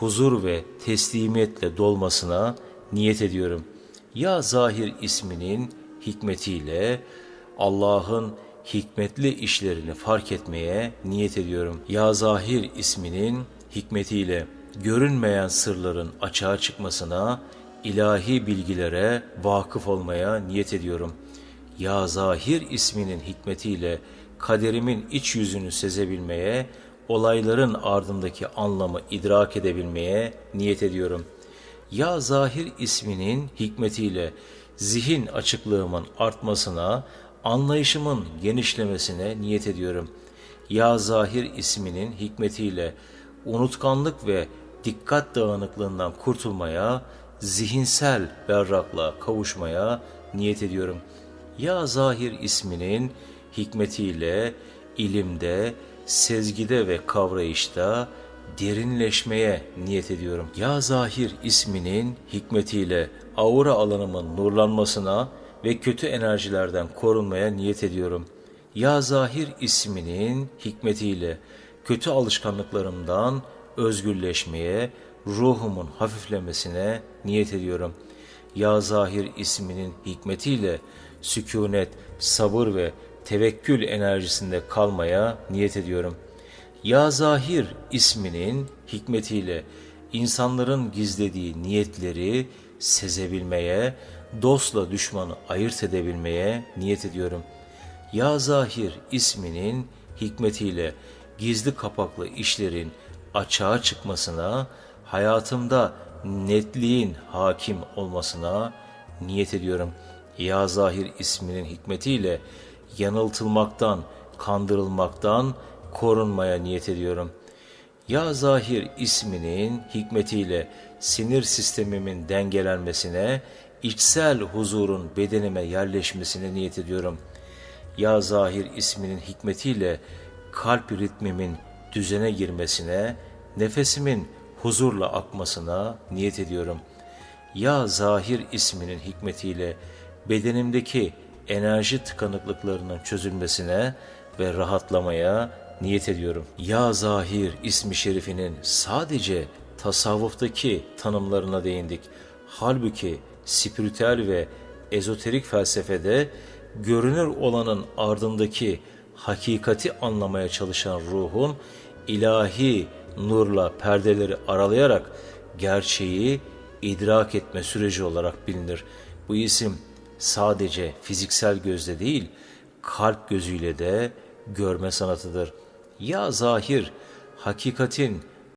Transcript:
huzur ve teslimiyetle dolmasına niyet ediyorum. Ya Zahir isminin hikmetiyle Allah'ın hikmetli işlerini fark etmeye niyet ediyorum. Ya Zahir isminin hikmetiyle görünmeyen sırların açığa çıkmasına, ilahi bilgilere vakıf olmaya niyet ediyorum. Ya Zahir isminin hikmetiyle kaderimin iç yüzünü sezebilmeye, olayların ardındaki anlamı idrak edebilmeye niyet ediyorum. Ya Zahir isminin hikmetiyle zihin açıklığımın artmasına, anlayışımın genişlemesine niyet ediyorum. Ya Zahir isminin hikmetiyle unutkanlık ve dikkat dağınıklığından kurtulmaya, zihinsel berraklığa kavuşmaya niyet ediyorum. Ya Zahir isminin hikmetiyle ilimde, sezgide ve kavrayışta derinleşmeye niyet ediyorum. Ya Zahir isminin hikmetiyle aura alanımın nurlanmasına ve kötü enerjilerden korunmaya niyet ediyorum. Ya Zahir isminin hikmetiyle kötü alışkanlıklarımdan özgürleşmeye, ruhumun hafiflemesine niyet ediyorum. Ya Zahir isminin hikmetiyle sükunet, sabır ve tevekkül enerjisinde kalmaya niyet ediyorum. Ya Zahir isminin hikmetiyle insanların gizlediği niyetleri sezebilmeye, dostla düşmanı ayırt edebilmeye niyet ediyorum. Ya Zahir isminin hikmetiyle gizli kapaklı işlerin açığa çıkmasına, hayatımda netliğin hakim olmasına niyet ediyorum. Ya Zahir isminin hikmetiyle yanıltılmaktan, kandırılmaktan korunmaya niyet ediyorum. Ya Zahir isminin hikmetiyle sinir sistemimin dengelenmesine, içsel huzurun bedenime yerleşmesine niyet ediyorum. Ya Zahir isminin hikmetiyle kalp ritmimin düzene girmesine, nefesimin huzurla akmasına niyet ediyorum. Ya Zahir isminin hikmetiyle bedenimdeki enerji tıkanıklıklarının çözülmesine ve rahatlamaya niyet ediyorum. Ya Zahir ismi şerifinin sadece tasavvuftaki tanımlarına değindik. Halbuki spiritüel ve ezoterik felsefede görünür olanın ardındaki hakikati anlamaya çalışan ruhun ilahi nurla perdeleri aralayarak gerçeği idrak etme süreci olarak bilinir. Bu isim sadece fiziksel gözle değil, kalp gözüyle de görme sanatıdır. Ya zahir, hakikatin